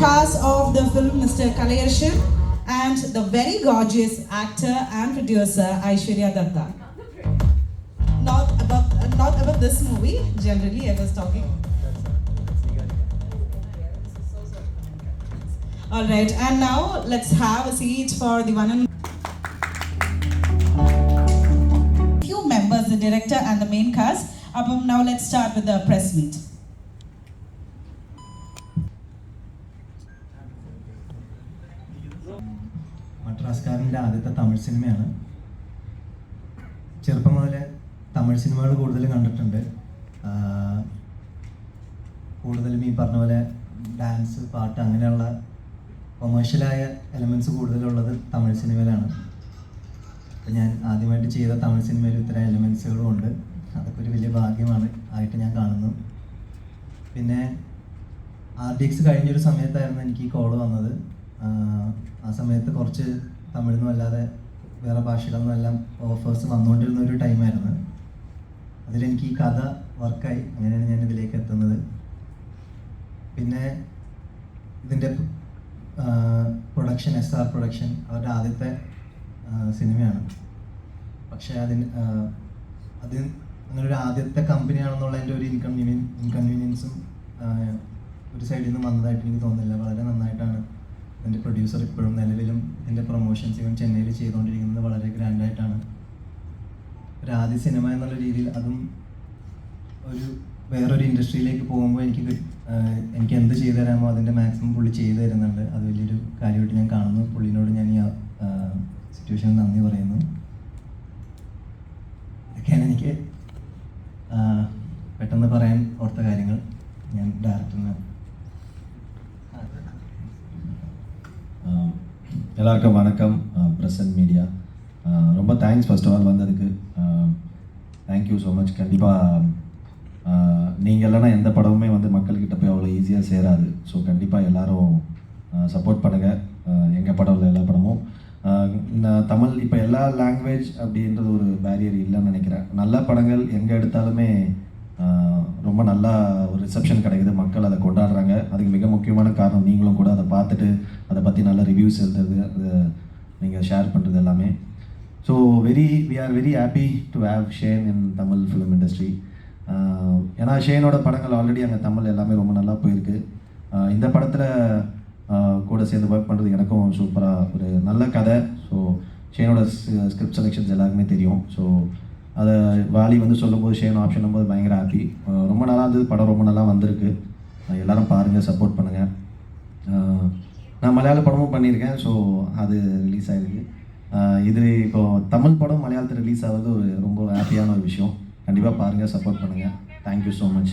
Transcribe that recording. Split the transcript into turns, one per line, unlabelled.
cast of the film Mr. Kalayarshan and the very gorgeous actor and producer Aishwarya Datta. Not about not about this movie. Generally, I was talking. All right, and now let's have a seat for the one and few members, the director and the main cast. Now let's start with the press meet.
മദ്രാസ്കാരന്റെ ആദ്യത്തെ തമിഴ് സിനിമയാണ്. ചെറുപ്പം മുതലേ തമിഴ് സിനിമകൾ കൂടുതൽ കണ്ടിട്ടുണ്ട്. കൂടുതലും ഈ പറഞ്ഞ പോലെ ഡാൻസ് പാട്ട് അങ്ങനെയുള്ള കൊമേഴ്ഷ്യലായ എലമെന്റ്സ് കൂടുതലുള്ളത് തമിഴ് സിനിമയിലാണ്. അപ്പം ഞാൻ ആദ്യമായിട്ട് ചെയ്ത തമിഴ് സിനിമയിൽ ഇത്തരം എലമെൻസുകളും ഉണ്ട്. അതൊക്കെ ഒരു വലിയ ഭാഗ്യമാണ്. ആയിട്ട് ഞാൻ കാണുന്നു. പിന്നെ ആർ ഡി എക്സ് കഴിഞ്ഞൊരു സമയത്തായിരുന്നു എനിക്ക് ഈ കോൾ വന്നത്. ആ സമയത്ത് കുറച്ച് തമിഴൊന്നും അല്ലാതെ വേറെ ഭാഷകളൊന്നും എല്ലാം ഓഫേഴ്സ് വന്നുകൊണ്ടിരുന്ന ഒരു ടൈമായിരുന്നു അതിലെനിക്ക് ഈ കഥ വർക്കായി അങ്ങനെയാണ് ഞാൻ ഇതിലേക്ക് എത്തുന്നത്. പിന്നെ ഇതിന്റെ പ്രൊഡക്ഷൻ എസ് ആർ പ്രൊഡക്ഷൻ അവരുടെ ആദ്യത്തെ സിനിമയാണ്. പക്ഷേ അതിന് അത് അങ്ങനെ ഒരു ആദ്യത്തെ കമ്പനിയാണെന്നുള്ളതിന്റെ ഒരു ഇൻകൺവീനിയൻ ഇൻകൺവീനിയൻസും ഒരു സൈഡിൽ നിന്ന് വന്നതായിട്ട് എനിക്ക് തോന്നുന്നില്ല. എന്റെ പ്രൊഡ്യൂസർ ഇപ്പോഴും നിലവിലും എന്റെ പ്രൊമോഷൻസ് ഇവൻ ചെന്നൈയിൽ ചെയ്തുകൊണ്ടിരിക്കുന്നത് വളരെ ഗ്രാൻഡായിട്ടാണ് ഒരാദ്യ സിനിമ എന്നുള്ള രീതിയിൽ അതും ഒരു വേറൊരു ഇൻഡസ്ട്രിയിലേക്ക് പോകുമ്പോൾ എനിക്ക് എനിക്ക് എന്ത് ചെയ്തു തരാമോ അതിന്റെ മാക്സിമം പുള്ളി ചെയ്തു തരുന്നുണ്ട്. അത് വലിയൊരു കാര്യമായിട്ട് ഞാൻ കാണുന്നു. പുള്ളിനോട് ഞാൻ ഈ സിറ്റുവേഷനിൽ നന്ദി പറയുന്നു. ഇതൊക്കെയാണ് എനിക്ക് പെട്ടെന്ന് പറയാൻ ഓർത്ത കാര്യങ്ങൾ.
எல்லாருக்கும் வணக்கம். Present media. ரொம்ப தேங்க்ஸ் ஃபர்ஸ்ட் ஆஃப் ஆல் வந்ததுக்கு. தேங்க்யூ ஸோ மச் கண்டிப்பாக நீங்கள் இல்லைனா எந்த படமுமே வந்து மக்கள்கிட்ட போய் அவ்வளோ ஈஸியாக சேராது. ஸோ கண்டிப்பாக எல்லோரும் சப்போர்ட் பண்ணுங்கள் எங்கள் படம் இல்லை எல்லா படமும். தமிழ் இப்போ எல்லா லாங்குவேஜ் அப்படின்றது ஒரு பேரியர் இல்லைன்னு நினைக்கிறேன். நல்ல படங்கள் எங்கே எடுத்தாலுமே ரொம்ப நல்லா ஒரு ரிசப்ஷன் கிடைக்குது. மக்கள் அதை கொண்டாடுறாங்க. அதுக்கு மிக முக்கியமான காரணம் நீங்களும் கூட அதை பார்த்துட்டு அதை பற்றி நல்ல ரிவ்யூஸ் எழுதுறது அதை நீங்கள் ஷேர் பண்ணுறது எல்லாமே. So very we are very happy to have Shane in Tamil film industry ஏன்னா ஷேனோட படங்கள் ஆல்ரெடி அங்கே தமிழ் எல்லாமே ரொம்ப நல்லா போயிருக்கு. இந்த படத்தில் கூட சேர்ந்து ஒர்க் பண்ணுறது எனக்கும் சூப்பராக ஒரு நல்ல கதை. ஸோ ஷேனோட ஸ்கிரிப்ட் செலெக்ஷன்ஸ் எல்லாருக்குமே தெரியும். ஸோ அதை வாலி வந்து சொல்லும்போது ஷேன் ஆப்ஷன் போது பயங்கர ஹாப்பி ரொம்ப நல்லா இருந்தது. படம் ரொம்ப நல்லா வந்திருக்கு. எல்லோரும் எல்லாரும் பாருங்கள் சப்போர்ட் பண்ணுங்கள் நான் மலையாள படமும் பண்ணியிருக்கேன். ஸோ அது ரிலீஸ் ஆகிருக்கு இது இப்போ தமிழ் படம் மலையாளத்தில் ரிலீஸ் ஆகிறது ஒரு ரொம்ப ஹாப்பியான ஒரு விஷயம். கண்டிப்பாக பாருங்கள் சப்போர்ட் பண்ணுங்கள் தேங்க்யூ ஸோ மச்